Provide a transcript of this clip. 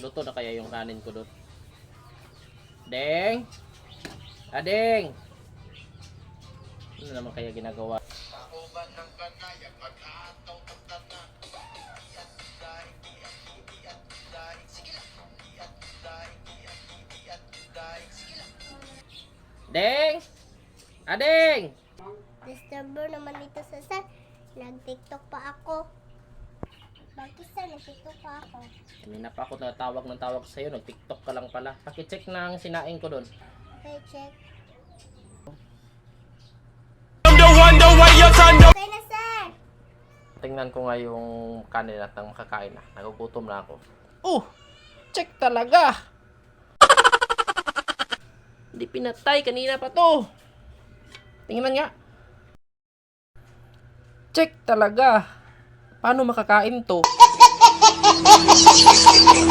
Luto na kaya yung kanin ko doon. Deng! Adeng! Ano naman kaya ginagawa? Deng! Adeng! Disturber naman dito sa sir. Nag-tiktok pa ako. Pa ako? Kanina pa ako natawag ng tawag sa'yo. Nag-tiktok ka lang pala. Pakicheck na ang sinaing ko doon. Okay, check. Okay na sir! Tingnan ko nga yung kanin at nang makakain na. Nagugutom na ako. Oh! Check talaga! Hindi pinatay. Kanina pa to. Tingnan nga. Check talaga. Paano makakain to? Ha ha ha ha ha!